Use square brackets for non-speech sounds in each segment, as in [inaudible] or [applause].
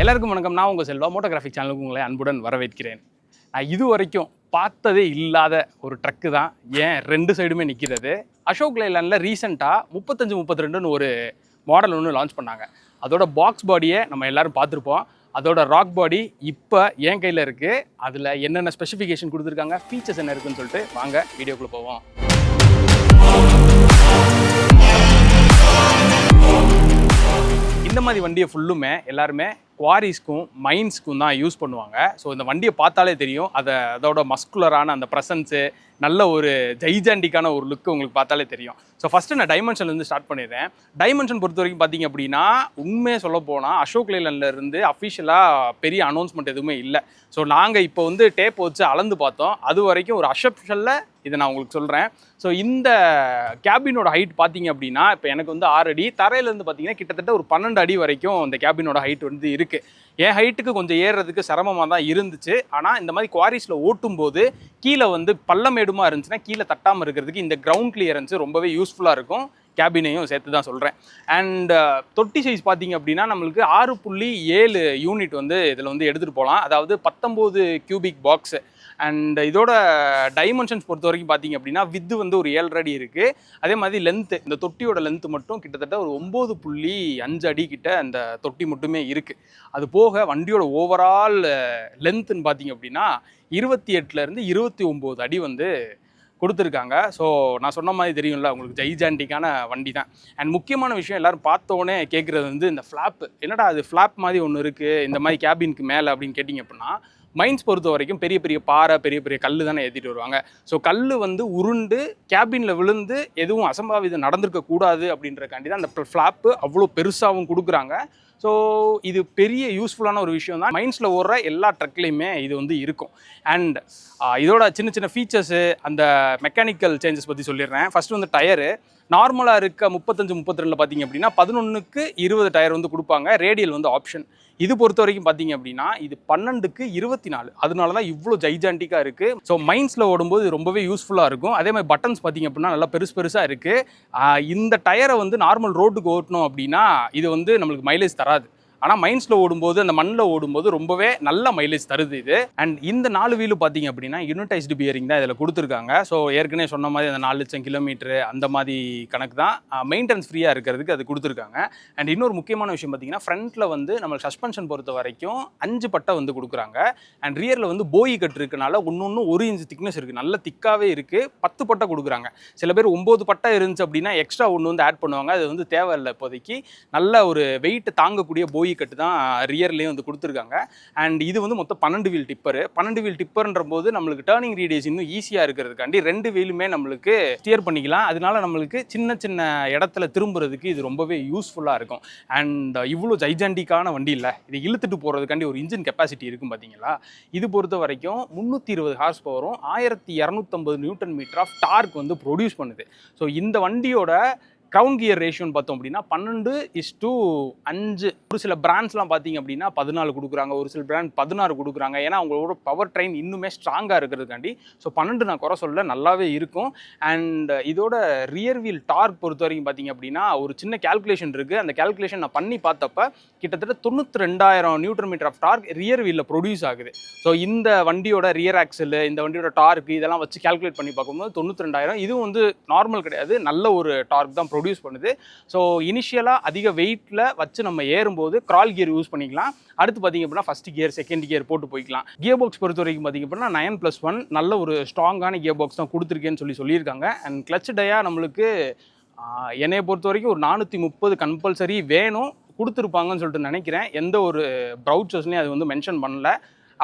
எல்லாருக்கும் வணக்கம். நான் உங்கள் செல்வா. மோட்டோகிராஃபிக் சேனலுக்கு உங்களை அன்புடன் வரவேற்கிறேன். நான் இது வரைக்கும் பார்த்ததே இல்லாத ஒரு ட்ரக்கு தான். ஏன்? ரெண்டு சைடுமே நிற்கிறது அசோக் லைலாண்டில் ரீசெண்டாக முப்பத்தஞ்சு முப்பத்தி ரெண்டுன்னு ஒரு மாடல் ஒன்று லான்ச் பண்ணாங்க. அதோட பாக்ஸ் பாடியை நம்ம எல்லாரும் பார்த்துருப்போம். அதோட ராக் பாடி இப்போ என் கையில் இருக்குது அதில் என்னென்ன ஸ்பெசிஃபிகேஷன் கொடுத்துருக்காங்க? ஃபீச்சர்ஸ் என்ன இருக்குன்னு சொல்லிட்டு வாங்க வீடியோக்குள்ளே போவோம். இந்த மாதிரி வண்டியை ஃபுல்லுமே எல்லாருமே குவாரிஸ்க்கும் மைன்ஸ்க்கும் தான் யூஸ் பண்ணுவாங்க. ஸோ இந்த வண்டியை பார்த்தாலே தெரியும். அதை அதோட மஸ்குலரான அந்த ப்ரெசன்ஸு நல்ல ஒரு ஜைஜாண்டிக்கான ஒரு லுக்கு உங்களுக்கு பார்த்தாலே தெரியும். ஸோ ஃபஸ்ட்டு நான் டைமென்ஷன்லேருந்து ஸ்டார்ட் பண்ணிடுறேன். டைமென்ஷன் பொறுத்த வரைக்கும் பார்த்தீங்க அப்படின்னா உண்மையை சொல்ல போனால் அசோக் லேலண்ட்ல இருந்து அஃபிஷியலாக பெரிய அனௌன்ஸ்மெண்ட் எதுவுமே இல்லை. ஸோ நாங்கள் இப்போ வந்து டேப் வச்சு அளந்து பார்த்தோம். அது வரைக்கும் ஒரு அசப்ஷனில் இதை நான் உங்களுக்கு சொல்கிறேன் ஸோ இந்த கேபினோட ஹைட் பார்த்தீங்க அப்படின்னா இப்போ எனக்கு வந்து ஆறு அடி தரையிலேருந்து பார்த்தீங்கன்னா கிட்டத்தட்ட ஒரு பன்னெண்டு அடி வரைக்கும் இந்த கேபினோட ஹைட் வந்து இருக்குது என் ஹைட்டுக்கு கொஞ்சம் ஏறுறதுக்கு சிரமமாக தான் இருந்துச்சு. ஆனால் இந்த மாதிரி குவாரிஸில் ஓட்டும்போது கீழே வந்து பள்ளமேடுமா இருந்துச்சுன்னா கீழே தட்டாமல் இருக்கிறதுக்கு இந்த கிரவுண்ட் கிளியரன்ஸ் ரொம்பவே யூஸ்ஃபுல்லாக இருக்கும். கேபினையும் சேர்த்து தான் சொல்கிறேன் அண்ட் தொட்டி சைஸ் பார்த்தீங்க அப்படின்னா நம்மளுக்கு ஆறு புள்ளி ஏழு யூனிட் வந்து இதில் வந்து எடுத்துகிட்டு போகலாம். அதாவது பத்தொம்போது கியூபிக் பாக்ஸு அண்ட் இதோட டைமென்ஷன்ஸ் பொறுத்த வரைக்கும் பார்த்தீங்க அப்படின்னா வித்து வந்து ஒரு ஏழு அடி இருக்குது அதே மாதிரி லென்த்து இந்த தொட்டியோட லென்த்து மட்டும் கிட்டத்தட்ட ஒரு ஒம்பது புள்ளி அஞ்சு அடி கிட்ட அந்த தொட்டி மட்டுமே இருக்குது அது போக வண்டியோட ஓவரால் லென்த்துன்னு பார்த்தீங்க அப்படின்னா இருபத்தி எட்டுலேருந்து இருபத்தி ஒம்பது அடி வந்து கொடுத்துருக்காங்க. ஸோ நான் சொன்ன மாதிரி தெரியும்ல உங்களுக்கு ஜைஜாண்டிக்கான வண்டி தான் அண்ட் முக்கியமான விஷயம் எல்லோரும் பார்த்தோன்னே கேட்குறது வந்து இந்த ஃப்ளாப்பு என்னடா அது ஃப்ளாப் மாதிரி ஒன்று இருக்குது இந்த மாதிரி கேபினுக்கு மேலே அப்படின்னு கேட்டிங்க அப்படின்னா மைன்ஸ் பொறுத்த வரைக்கும் பெரிய பெரிய பாறை பெரிய பெரிய கல் தானே ஏற்றிட்டு வருவாங்க. ஸோ கல் வந்து உருண்டு கேபினில் விழுந்து எதுவும் அசம்பாவிதம் நடந்திருக்க கூடாது அப்படின்றக்காண்டி தான் அந்த ஃப்ளாப்பு அவ்வளோ பெருசாகவும் கொடுக்குறாங்க. ஸோ இது பெரிய யூஸ்ஃபுல்லான ஒரு விஷயம் தான். மைண்ட்ஸில் ஓடுற எல்லா ட்ரக்லேயுமே இது வந்து இருக்கும். அண்ட் இதோட சின்ன சின்ன ஃபீச்சர்ஸு அந்த மெக்கானிக்கல் சேஞ்சஸ் பற்றி சொல்லிடுறேன். ஃபஸ்ட்டு வந்து டயரு நார்மலாக இருக்க முப்பத்தஞ்சு முப்பத்தி ரெண்டில் பார்த்தீங்க அப்படின்னா பதினொன்றுக்கு இருபது டயர் வந்து கொடுப்பாங்க. ரேடியல் வந்து ஆப்ஷன். இது பொறுத்த வரைக்கும் பார்த்தீங்க அப்படின்னா இது பன்னெண்டுக்கு இருபத்தி நாலு அதனால தான் இவ்வளோ ஜைஜாண்டிக்காக இருக்குது ஸோ மைன்ஸில் ஓடும்போது ரொம்பவே யூஸ்ஃபுல்லாக இருக்கும். அதே மாதிரி பட்டன்ஸ் பார்த்தீங்க அப்படின்னா நல்லா பெருசு பெருசாக இருக்குது இந்த டயரை வந்து நார்மல் ரோட்டுக்கு ஓட்டணும் அப்படின்னா இது வந்து நம்மளுக்கு மைலேஜ் தராது. ஆனால் மைன்ஸில் ஓடும்போது அந்த மண்ணில் ஓடும்போது ரொம்பவே நல்ல மைலேஜ் தருது இது. அண்ட் இந்த நாலு வீலும் பார்த்தீங்க அப்படின்னா யூனிடைஸ்டு பியரிங் தான் இதில் கொடுத்துருக்காங்க. ஸோ ஏற்கனவே சொன்ன மாதிரி அந்த நாலு லட்சம் கிலோமீட்டர் அந்த மாதிரி கணக்கு தான் மெயின்டெனன்ஸ் ஃப்ரீயாக இருக்கிறதுக்கு அது கொடுத்துருக்காங்க. அண்ட் இன்னொரு முக்கியமான விஷயம் பார்த்தீங்கன்னா ஃப்ரண்ட்டில் வந்து நம்ம சஸ்பென்ஷன் பொறுத்த வரைக்கும் அஞ்சு பட்டை வந்து கொடுக்குறாங்க. அண்ட் ரியரில் வந்து போய் கட் இருக்கனால ஒன்று ஒரு இன்ச் திக்னஸ் இருக்குது நல்ல திக்காகவே இருக்குது பத்து பட்டை கொடுக்குறாங்க. சில பேர் ஒம்பது பட்டை இருந்துச்சு அப்படின்னா எக்ஸ்ட்ரா ஒன்று வந்து ஆட் பண்ணுவாங்க. அது வந்து தேவையில்லை இப்போதைக்கு. நல்ல ஒரு வெயிட் தாங்கக்கூடிய போய் கட்டு தான் ரியர்லேயும் வந்து கொடுத்துருக்காங்க. அண்ட் இது வந்து மொத்தம் பன்னெண்டு வீல் டிப்பர் பன்னெண்டு வீல் டிப்பர்ன்ற போது நம்மளுக்கு டேர்னிங் ரீடியஸ் இன்னும் ஈஸியாக இருக்கிறதுக்காண்டி ரெண்டு வீலுமே நம்மளுக்கு ஸ்டியர் பண்ணிக்கலாம். அதனால நம்மளுக்கு சின்ன சின்ன இடத்துல திரும்புறதுக்கு இது ரொம்பவே யூஸ்ஃபுல்லாக இருக்கும். அண்ட் இவ்வளோ ஜைஜாண்டிக்கான வண்டி இல்லை இதை இழுத்துட்டு போகிறதுக்காண்டி ஒரு இன்ஜின் கெப்பாசிட்டி இருக்கும் பார்த்தீங்களா இது பொறுத்த வரைக்கும் முந்நூற்றி இருபது ஹார்ஸ் பவரும் ஆயிரத்தி இரநூத்தம்பது நியூட்டன் மீட்டர் ஆஃப் டார்க் வந்து ப்ரொடியூஸ் பண்ணுது. ஸோ இந்த வண்டியோட க்ரௌன் கியர் ரேஷியோன்னு பார்த்தோம் அப்படின்னா பன்னெண்டு இஸ் டூ அஞ்சு. ஒரு சில பிராண்ட்ஸ்லாம் பார்த்தீங்க அப்படின்னா பதினாலு கொடுக்குறாங்க. ஒரு சில பிராண்ட் பதினாறு கொடுக்குறாங்க. ஏன்னா அவங்களோட பவர் ட்ரெயின் இன்னுமே ஸ்ட்ராங்காக இருக்கிறதுக்காண்டி ஸோ பன்னெண்டு நான் குறை சொல்ல நல்லாவே இருக்கும். அண்ட் இதோட ரியர் வீல் டார்க் பொறுத்த வரைக்கும் பார்த்தீங்க அப்படின்னா ஒரு சின்ன கேல்குலேஷன் இருக்குது அந்த கேல்குலேஷன் நான் பண்ணி பார்த்தப்ப கிட்டத்தட்ட தொண்ணூற்றி ரெண்டாயிரம் newton metre of torque rear வீலில் produce ஆகுது. ஸோ இந்த வண்டியோட ரியர் ஆக்சல் இந்த வண்டியோட டார்க் இதெல்லாம் வச்சு கேல்குலேட் பண்ணி பார்க்கும்போது தொண்ணூற்றி ரெண்டாயிரம் இதுவும் வந்து நார்மல் கிடையாது. நல்ல ஒரு டார்க் தான் ப்ரொடியூஸ் பண்ணுது. ஸோ இனிஷியலாக அதிக வெயிட்டில் வச்சு நம்ம ஏறும்போது கிரால் கியர் யூஸ் பண்ணிக்கலாம். அடுத்து பார்த்தீங்க அப்படின்னா ஃபஸ்ட் கியர் செகண்ட் கியர் போட்டு போய்க்கலாம். கியர் பாக்ஸ் பொறுத்த வரைக்கும் பார்த்தீங்க அப்படின்னா நயன் ப்ளஸ் ஒன் நல்ல ஒரு ஸ்ட்ராங்கான கியர் பாக்ஸ் தான் கொடுத்துருக்கேன்னு சொல்லி சொல்லியிருக்காங்க. அண்ட் கிளச் டயா நம்மளுக்கு என்னையை பொறுத்த வரைக்கும் ஒரு நானூற்றி முப்பது கம்பல்சரி வேணும் கொடுத்துருப்பாங்கன்னு சொல்லிட்டு நினைக்கிறேன். எந்த ஒரு ப்ரௌச்சர்ஸ்லையும் அது வந்து மென்ஷன் பண்ணல.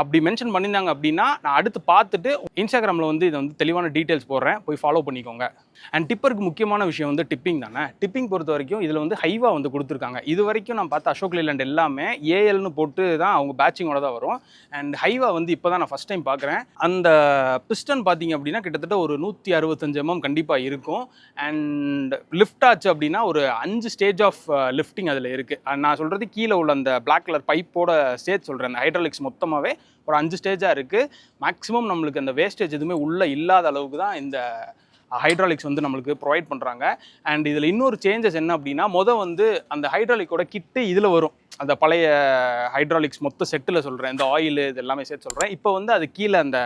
அப்படி மென்ஷன் பண்ணியிருந்தாங்க அப்படின்னா நான் அடுத்து பார்த்துட்டு இன்ஸ்டாகிராமில் வந்து இதை வந்து தெளிவான டீட்டெயில்ஸ் போடுறேன். போய் ஃபாலோ பண்ணிக்கோங்க. அண்ட் டிப்பருக்கு முக்கியமான விஷயம் வந்து டிப்பிங் தானே? டிப்பிங் பொறுத்த வரைக்கும் இதில் வந்து ஹைவா வந்து கொடுத்துருக்காங்க. இது வரைக்கும் நான் பார்த்த அசோக் லேலண்ட் எல்லாமே ஏஎல்னு போட்டு தான் அவங்க பேட்சிங்கோட தான் வரும். அண்ட் ஹைவா வந்து இப்போ தான் நான் ஃபஸ்ட் டைம் பார்க்குறேன். அந்த பிஸ்டன் பார்த்தீங்க அப்படின்னா கிட்டத்தட்ட ஒரு நூற்றி அறுபத்தஞ்சு mm எம்எம் கண்டிப்பாக இருக்கும். அண்ட் லிஃப்ட் ஆச்சு அப்படின்னா ஒரு அஞ்சு ஸ்டேஜ் ஆஃப் லிஃப்டிங் அதில் இருக்குது நான் சொல்கிறது கீழே உள்ள அந்த பிளாக் கலர் பைப்போட ஸ்டேஜ் சொல்கிறேன் அந்த ஹைட்ராலிக்ஸ் மொத்தமாகவே ஒரு அஞ்சு ஸ்டேஜாக இருக்குது மேக்ஸிமம் நம்மளுக்கு அந்த வேஸ்டேஜ் எதுவுமே உள்ளே இல்லாத அளவுக்கு தான் இந்த ஹைட்ராலிக்ஸ் வந்து நம்மளுக்கு ப்ரொவைட் பண்ணுறாங்க அண்ட் இதில் இன்னொரு சேஞ்சஸ் என்ன அப்படின்னா மொதல் வந்து அந்த ஹைட்ராலிக்கோட கிட்டு இதில் வரும். அந்த பழைய ஹைட்ராலிக்ஸ் மொத்த செட்டில் சொல்கிறேன் இந்த ஆயில் இது எல்லாமே சேர்த்து சொல்கிறேன் இப்போ வந்து அது கீழே அந்த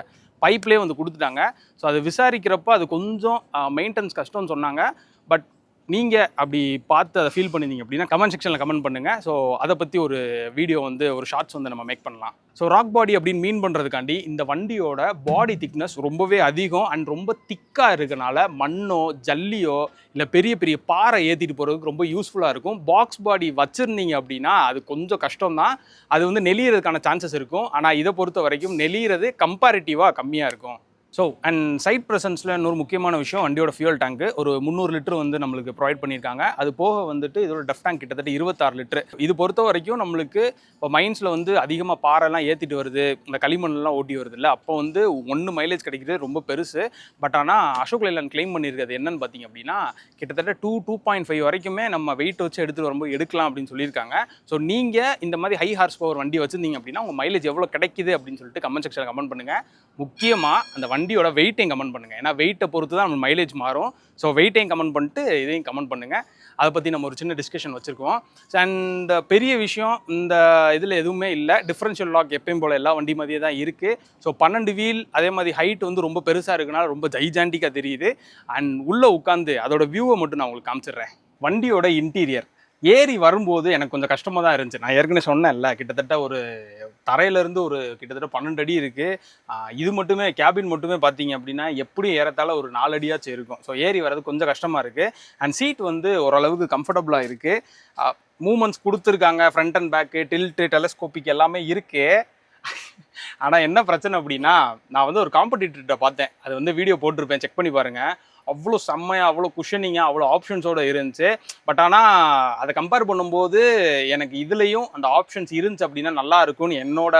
பைப்லேயே வந்து கொடுத்துட்டாங்க. ஸோ அது விசாரிக்கிறப்ப அது கொஞ்சம் மெயின்டெனன்ஸ் கஷ்டம்னு சொன்னாங்க. பட் நீங்கள் அப்படி பார்த்து அதை ஃபீல் பண்ணிருந்தீங்க அப்படின்னா கமெண்ட் செக்ஷனில் கமெண்ட் பண்ணுங்கள் ஸோ அதை பற்றி ஒரு வீடியோ வந்து ஒரு ஷார்ட்ஸ் வந்து நம்ம மேக் பண்ணலாம். ஸோ ராக் பாடி அப்படின்னு மீன் பண்ணுறதுக்காண்டி இந்த வண்டியோட பாடி திக்னஸ் ரொம்பவே அதிகம் அண்ட் ரொம்ப திக்காக இருக்கனால மண்ணோ ஜல்லியோ இல்லை பெரிய பெரிய பாறை ஏற்றிட்டு போகிறதுக்கு ரொம்ப யூஸ்ஃபுல்லாக இருக்கும். பாக்ஸ் பாடி வச்சுருந்தீங்க அப்படின்னா அது கொஞ்சம் கஷ்டம் தான் அது வந்து நெளியறதுக்கான சான்சஸ் இருக்கும். ஆனால் இதை பொறுத்த வரைக்கும் நெளியிறது கம்பேரிட்டிவாக கம்மியாக இருக்கும். ஸோ அண்ட் சைட் ப்ரெசன்ஸில் இன்னொரு முக்கியமான விஷயம் வண்டியோட ஃபியூல் டேங்க் ஒரு முந்நூறு லிட்டர் வந்து நம்மளுக்கு ப்ரொவைட் பண்ணியிருக்காங்க. அது போக வந்துட்டு இதோட டஃப் டேங்க் கிட்டத்தட்ட இருபத்தாறு லிட்டர். இது பொறுத்த வரைக்கும் நம்மளுக்கு இப்போ மைன்ஸில் வந்து அதிகமாக பாறைலாம் ஏற்றிட்டு வருது. இந்த களிமண்லாம் ஓட்டி வருது இல்லை அப்போ வந்து ஒன்று மைலேஜ் கிடைக்கிறது ரொம்ப பெருசு. பட் ஆனால் அசோக் லைலாண்ட் கிளைம் பண்ணியிருக்கிறது என்னன்னு பார்த்தீங்க அப்படின்னா கிட்டத்தட்ட டூ டூ பாயிண்ட் ஃபைவ் வரைக்குமே நம்ம வெயிட் வச்சு எடுத்துகிட்டு வரும்போது எடுக்கலாம் அப்படின்னு சொல்லியிருக்காங்க. ஸோ நீங்கள் இந்த மாதிரி ஹை ஹார்ஸ் பவர் வண்டி வச்சுருந்தீங்க அப்படின்னா உங்கள் மைலேஜ் எவ்வளோ கிடைக்குது அப்படின்னு சொல்லிட்டு கமெண்ட் செக்ஷனில் கமெண்ட் பண்ணுங்கள் முக்கியமாக அந்த வண்டி வண்டியோட வெயிட்டையும் கமெண்ட் பண்ணுங்கள் ஏன்னா வெயிட்டை பொறுத்து தான் நம்ம மைலேஜ் மாறும். ஸோ வெயிட்டையும் கமெண்ட் பண்ணிட்டு இதையும் கமெண்ட் பண்ணுங்கள் அதை பற்றி நம்ம ஒரு சின்ன டிஸ்கஷன் வச்சுருக்கோம். அண்ட் பெரிய விஷயம் இந்த இதில் எதுவுமே இல்லை. டிஃப்ரென்ஷியல் லாக் எப்பயும் போல் எல்லா வண்டி மாதிரியே தான் இருக்குது ஸோ பன்னெண்டு வீல் அதே மாதிரி ஹைட் வந்து ரொம்ப பெருசாக இருக்கனால ரொம்ப ஜைஜாண்டிக்காக தெரியுது. அண்ட் உள்ளே உட்காந்து அதோட வியூவை மட்டும் நான் உங்களுக்கு காமிச்சிடுறேன். வண்டியோட இன்டீரியர் ஏறி வரும்போது எனக்கு கொஞ்சம் கஷ்டமாக தான் இருந்துச்சு. நான் ஏற்கனவே சொன்னேன்ல கிட்டத்தட்ட ஒரு தரையிலேருந்து ஒரு கிட்டத்தட்ட பன்னெண்டு அடி இருக்குது இது மட்டுமே கேபின் மட்டுமே பார்த்தீங்க அப்படின்னா எப்படியும் ஏறத்தால ஒரு நாலு அடியாச்சும் இருக்கும். ஸோ ஏறி வர்றது கொஞ்சம் கஷ்டமாக இருக்குது அண்ட் சீட் வந்து ஓரளவுக்கு கம்ஃபர்டபுளாக இருக்குது மூமெண்ட்ஸ் கொடுத்துருக்காங்க. Front and back tilt telescopic எல்லாமே இருக்குது ஆனால் என்ன பிரச்சனை அப்படின்னா நான் வந்து ஒரு காம்படிட்டர்கிட்ட பார்த்தேன். அது வந்து வீடியோ போட்டிருப்பேன். செக் பண்ணி பாருங்கள் அவ்வளோ செம்மையாக அவ்வளோ குஷனிங்காக அவ்வளோ ஆப்ஷன்ஸோடு இருந்துச்சு. பட் ஆனால் அதை கம்பேர் பண்ணும்போது எனக்கு இதுலேயும் அந்த ஆப்ஷன்ஸ் இருந்துச்சு அப்படின்னா நல்லா இருக்கும்னு என்னோட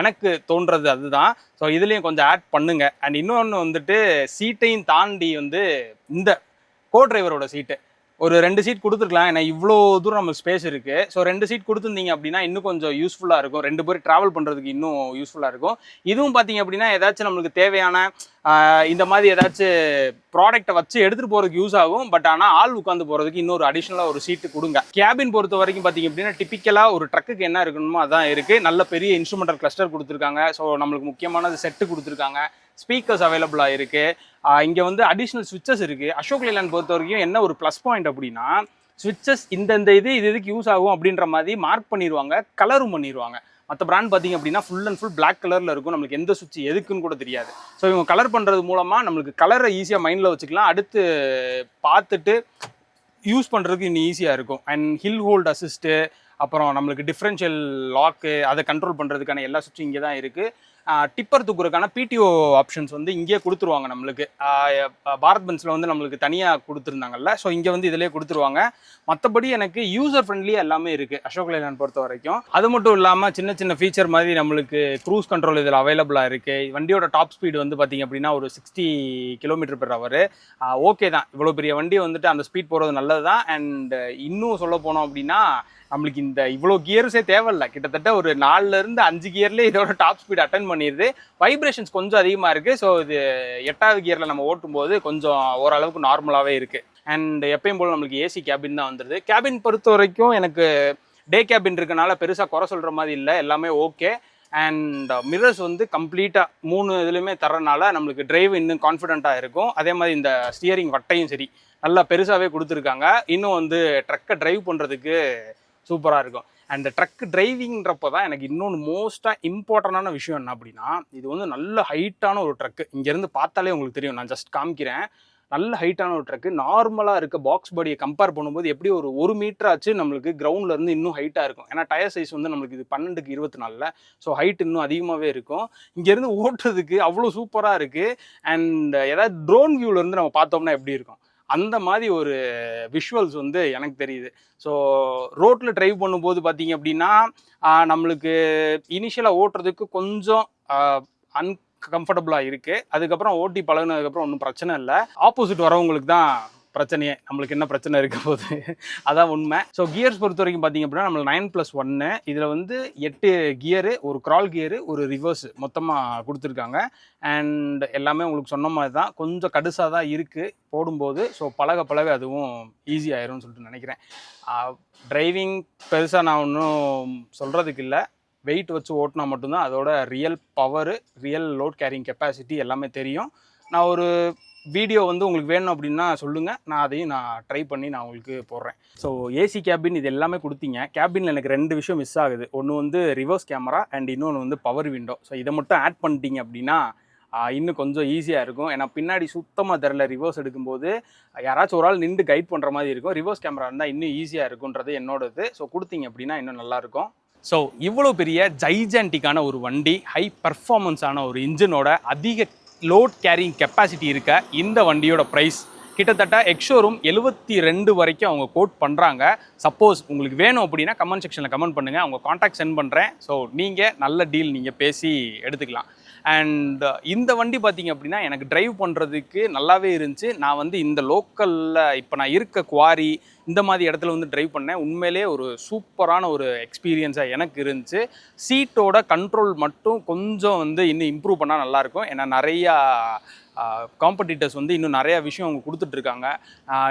எனக்கு தோன்றது அதுதான். ஸோ இதுலேயும் கொஞ்சம் ஆட் பண்ணுங்க. அண்ட் இன்னொன்று வந்துட்டு சீட்டையும் தாண்டி வந்து இந்த கோ டிரைவரோட சீட்டு ஒரு ரெண்டு சீட் கொடுத்துருக்கலாம். ஏன்னா இவ்வளோ தூரம் நம்ம ஸ்பேஸ் இருக்குது ஸோ ரெண்டு சீட் கொடுத்துருந்தீங்க அப்படின்னா இன்னும் கொஞ்சம் யூஸ்ஃபுல்லாக இருக்கும். ரெண்டு பேர் ட்ராவல் பண்ணுறதுக்கு இன்னும் யூஸ்ஃபுல்லாக இருக்கும். இதுவும் பார்த்தீங்க அப்படின்னா ஏதாச்சும் நம்மளுக்கு தேவையான இந்த மாதிரி ஏதாச்சும் ப்ராடக்ட்டை வச்சு எடுத்துகிட்டு போகிறதுக்கு யூஸ் ஆகும். பட் ஆனால் ஆள் உட்காந்து போகிறதுக்கு இன்னொரு அடிஷ்னலாக ஒரு சீட்டு கொடுங்க. கேபின் பொறுத்த வரைக்கும் பார்த்தீங்க அப்படின்னா டிப்பிக்கலாக ஒரு ட்ரக்குக்கு என்ன இருக்கணுமோ அதான் இருக்குது நல்ல பெரிய இன்ஸ்ட்ருமெண்டல் கிளஸ்டர் கொடுத்துருக்காங்க. ஸோ நம்மளுக்கு முக்கியமானது செட்டு கொடுத்துருக்காங்க. ஸ்பீக்கர்ஸ் அவைலபிளாக இருக்குது இங்கே வந்து அடிஷ்னல் சுவிச்சஸ் இருக்குது அசோக் லேலாண்ட் பொறுத்த வரைக்கும் என்ன ஒரு ப்ளஸ் பாயிண்ட் அப்படின்னா சுவிச்சஸ் இந்தந்த இது இது இதுக்கு யூஸ் ஆகும் அப்படின்ற மாதிரி மார்க் பண்ணிடுவாங்க கலரும் பண்ணிடுவாங்க மற்ற பிராண்ட் பார்த்தீங்க அப்படின்னா ஃபுல் அண்ட் ஃபுல் பிளாக் கலரில் இருக்கும். நம்மளுக்கு எந்த சுவிட்ச் எதுக்குன்னு கூட தெரியாது. ஸோ இவங்க கலர் பண்ணுறது மூலமாக நம்மளுக்கு கலரை ஈஸியாக மைண்டில் வச்சுக்கலாம். அடுத்து பார்த்துட்டு யூஸ் பண்ணுறதுக்கு இன்னும் ஈஸியாக இருக்கும். அண்ட் ஹில் ஹோல்ட் அசிஸ்ட்டு அப்புறம் நம்மளுக்கு டிஃப்ரென்ஷியல் லாக்கு அதை கண்ட்ரோல் பண்ணுறதுக்கான எல்லா சுவிட்சும் இங்கே தான் இருக்குது டிப்பர் தூக்குறதுக்கான பிடிஓ ஆப்ஷன்ஸ் வந்து இங்கேயே கொடுத்துருவாங்க நம்மளுக்கு. பாரத் பென்ஸில் வந்து நம்மளுக்கு தனியாக கொடுத்துருந்தாங்கல்ல. ஸோ இங்கே வந்து இதிலே கொடுத்துருவாங்க. மற்றபடி எனக்கு யூசர் ஃப்ரெண்ட்லியாக எல்லாமே இருக்குது அசோக் லேலாண்ட் பொறுத்த வரைக்கும். அது மட்டும் இல்லாமல் சின்ன சின்ன ஃபீச்சர் மாதிரி நம்மளுக்கு க்ரூஸ் கண்ட்ரோல் இதில் அவைலபிளாக இருக்குது வண்டியோட டாப் ஸ்பீடு வந்து பார்த்திங்க அப்படின்னா ஒரு sixty kilometre per hour okay தான். இவ்வளோ பெரிய வண்டி வந்துட்டு அந்த ஸ்பீட் போகிறது நல்லது தான். அண்ட் இன்னும் சொல்ல போனோம் அப்படின்னா நம்மளுக்கு இந்த இவ்வளோ கியர்ஸே தேவையில்லை. கிட்டத்தட்ட ஒரு நாலுலேருந்து அஞ்சு கியர்லேயே இதோட டாப் ஸ்பீட் அட்டன் பண்ணிடுது. வைப்ரேஷன்ஸ் கொஞ்சம் அதிகமாக இருக்குது ஸோ இது எட்டாவது கியரில் நம்ம ஓட்டும்போது கொஞ்சம் ஓரளவுக்கு நார்மலாகவே இருக்குது அண்ட் எப்பயும் போல் நம்மளுக்கு ஏசி கேபின் தான் வந்துடுது கேபின் பொறுத்த வரைக்கும் எனக்கு டே கேபின் இருக்கனால பெருசாக குறை சொல்கிற மாதிரி இல்லை. எல்லாமே ஓகே அண்ட் மிரர்ஸ் வந்து கம்ப்ளீட்டாக மூணு இதுலையுமே தரனால நம்மளுக்கு டிரைவ் இன்னும் கான்ஃபிடென்ட்டாக இருக்கும். அதே மாதிரி இந்த ஸ்டியரிங் வட்டையும் சரி. நல்லா பெருசாகவே கொடுத்துருக்காங்க. இன்னும் வந்து ட்ரக்கை டிரைவ் பண்ணுறதுக்கு சூப்பராக இருக்கும். அண்ட் ட்ரக் டிரைவிங்கிறப்ப தான் எனக்கு இன்னொன்று மோஸ்ட்டாக இம்பார்ட்டண்டான விஷயம் என்ன அப்படின்னா இது வந்து நல்ல ஹைட்டான ஒரு ட்ரக்கு இங்கேருந்து பார்த்தாலே உங்களுக்கு தெரியும். நான் ஜஸ்ட் காமிக்கிறேன். நல்ல ஹைட்டான ஒரு ட்ரக்கு நார்மலாக இருக்க பாக்ஸ் பாடியை கம்பேர் பண்ணும்போது எப்படி ஒரு ஒரு மீட்டராச்சு நம்மளுக்கு கிரவுண்ட்லேருந்து இன்னும் ஹைட்டாக இருக்கும். ஏன்னா டயர் சைஸ் வந்து நம்மளுக்கு இது பன்னெண்டுக்கு இருபத்தி நாலில் ஸோ ஹைட் இன்னும் அதிகமாகவே இருக்கும். இங்கேருந்து ஓட்டுறதுக்கு அவ்வளோ சூப்பராக இருக்குது அண்ட் ஏதாவது ட்ரோன் இருந்து நம்ம பார்த்தோம்னா எப்படி இருக்கும்? அந்த மாதிரி ஒரு விஷுவல்ஸ் வந்து எனக்கு தெரியுது. ஸோ ரோட்டில் ட்ரைவ் பண்ணும்போது பார்த்தீங்க அப்படின்னா நம்மளுக்கு இனிஷியலாக ஓட்டுறதுக்கு கொஞ்சம் அன்கம்ஃபர்டபுளாக இருக்குது அதுக்கப்புறம் ஓட்டி பழகுனதுக்கப்புறம் ஒன்றும் பிரச்சனை இல்லை. ஆப்போசிட் வரவங்களுக்கு தான் பிரச்சனையே. நம்மளுக்கு என்ன பிரச்சனை இருக்க போது [laughs] அதான் உண்மை. ஸோ கியர்ஸ் பொறுத்த வரைக்கும் பார்த்தீங்க அப்படின்னா நம்ம நைன் ப்ளஸ் ஒன்று இதில் வந்து எட்டு கியரு ஒரு க்ரால் கியரு ஒரு ரிவர்ஸ் மொத்தமாக கொடுத்துருக்காங்க. அண்ட் எல்லாமே உங்களுக்கு சொன்ன மாதிரி தான். கொஞ்சம் கடுசாக தான் இருக்குது போடும்போது. ஸோ பழக பழக அதுவும் ஈஸி ஆயிரும்னு சொல்லிட்டு நினைக்கிறேன். டிரைவிங் பெருசாக நான் ஒன்றும் சொல்கிறதுக்கு இல்லை. வெயிட் வச்சு ஓட்டினா மட்டும்தான் அதோட real power real load carrying capacity எல்லாமே தெரியும். நான் ஒரு வீடியோ வந்து உங்களுக்கு வேணும் அப்படின்னா சொல்லுங்கள் நான் அதையும் நான் ட்ரை பண்ணி நான் உங்களுக்கு போடுறேன். ஸோ ஏசி கேபின் இது எல்லாமே கொடுத்தீங்க. கேபினில் எனக்கு ரெண்டு விஷயம் மிஸ் ஆகுது. ஒன்று வந்து ரிவர்ஸ் கேமரா அண்ட் இன்னொன்று வந்து பவர் விண்டோ ஸோ இதை மட்டும் ஆட் பண்ணிட்டீங்க அப்படின்னா இன்னும் கொஞ்சம் ஈஸியாக இருக்கும். ஏன்னா பின்னாடி சுத்தமாக தெரில ரிவர்ஸ் எடுக்கும்போது யாராச்சும் ஒரு ஆள் நின்று கைட் பண்ணுற மாதிரி இருக்கும். ரிவர்ஸ் கேமரா இருந்தால் இன்னும் ஈஸியாக இருக்குன்றது என்னோடது. ஸோ கொடுத்தீங்க அப்படின்னா இன்னும் நல்லாயிருக்கும் ஸோ இவ்வளோ பெரிய ஜைஜான்டிக்கான ஒரு வண்டி ஹை பர்ஃபார்மன்ஸான ஒரு இன்ஜினோட அதிக லோட் கேரிங் கெப்பாசிட்டி இருக்க இந்த வண்டியோட ப்ரைஸ் கிட்டத்தட்ட எக்ஷோரூம் எழுபத்தி ரெண்டு வரைக்கும் அவங்க கோட் பண்ணுறாங்க சப்போஸ் உங்களுக்கு வேணும் அப்படின்னா கமெண்ட் செக்ஷனில் கமெண்ட் பண்ணுங்கள் அவங்க காண்டாக்ட் சென்ட் பண்ணுறேன் ஸோ நீங்கள் நல்ல டீல் நீங்கள் பேசி எடுத்துக்கலாம். அண்ட் இந்த வண்டி பார்த்திங்க அப்படின்னா எனக்கு ட்ரைவ் பண்ணுறதுக்கு நல்லாவே இருந்துச்சு. நான் வந்து இந்த லோக்கலில் இப்போ நான் இருக்க குவாரி இந்த மாதிரி இடத்துல வந்து ட்ரைவ் பண்ணேன். உண்மையிலே ஒரு சூப்பரான ஒரு எக்ஸ்பீரியன்ஸாக எனக்கு இருந்துச்சு. சீட்டோட கண்ட்ரோல் மட்டும் கொஞ்சம் வந்து இன்னும் இம்ப்ரூவ் பண்ணால் நல்லாயிருக்கும் ஏன்னா நிறையா காம்படிட்டர்ஸ் வந்து இன்னும் நிறையா விஷயம் அவங்க கொடுத்துட்ருக்காங்க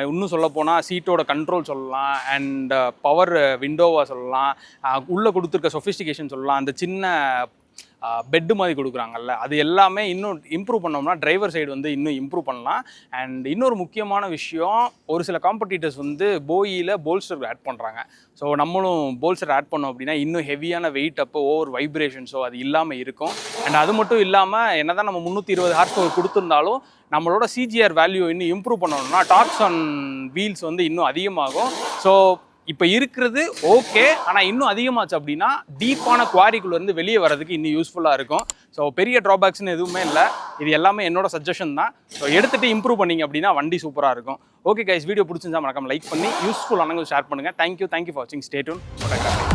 இன்னும் சொல்லப்போனால் சீட்டோட கண்ட்ரோல் சொல்லலாம் அண்ட் பவர் விண்டோவாக சொல்லலாம். உள்ளே கொடுத்துருக்க சொஃபிஸ்டிகேஷன் சொல்லலாம். அந்த சின்ன பெட்டு மாதிரி கொடுக்குறாங்கல்ல. அது எல்லாமே இன்னும் இம்ப்ரூவ் பண்ணோம்னா டிரைவர் சைடு வந்து இன்னும் இம்ப்ரூவ் பண்ணலாம். அண்ட் இன்னொரு முக்கியமான விஷயம் ஒரு சில காம்படிட்டர்ஸ் வந்து போயியில் போல்ஸ்டர் ஆட் பண்ணுறாங்க ஸோ நம்மளும் போல்ஸ்டர் ஆட் பண்ணோம் அப்படின்னா இன்னும் ஹெவியான வெயிட் அப்போ ஓவர் வைப்ரேஷன்ஸோ அது இல்லாமல் இருக்கும். அண்ட் அது மட்டும் இல்லாமல் என்னதான் நம்ம முந்நூற்றி இருபது ஹார்ஸ் பவர் கொடுத்துருந்தாலும் நம்மளோட சிஜிஆர் வேல்யூ இன்னும் இம்ப்ரூவ் பண்ணணும்னா டாக்ஸ் ஆன் வீல்ஸ் வந்து இன்னும் அதிகமாகும். ஸோ இப்போ இருக்கிறது ஓகே ஆனால் இன்னும் அதிகமாச்சு அப்படின்னா டீப்பான குவாரிக்குள்ளேருந்து வெளியே வரதுக்கு இன்னும் யூஸ்ஃபுல்லாக இருக்கும். ஸோ பெரிய ட்ராபேக்ஸ்னு எதுவுமே இல்லை. இது எல்லாமே என்னோட சஜஷன் தான். ஸோ எடுத்துகிட்டு இம்ப்ரூவ் பண்ணிங்க அப்படின்னா வண்டி சூப்பராக இருக்கும். ஓகே கைஸ் வீடியோ பிடிச்சிருந்தா மறக்காம லைக் பண்ணி யூஸ்ஃபுல்லானவங்க ஷேர் பண்ணுங்கள் thank you thank you for வாட்சிங் ஸ்டேட்யூன்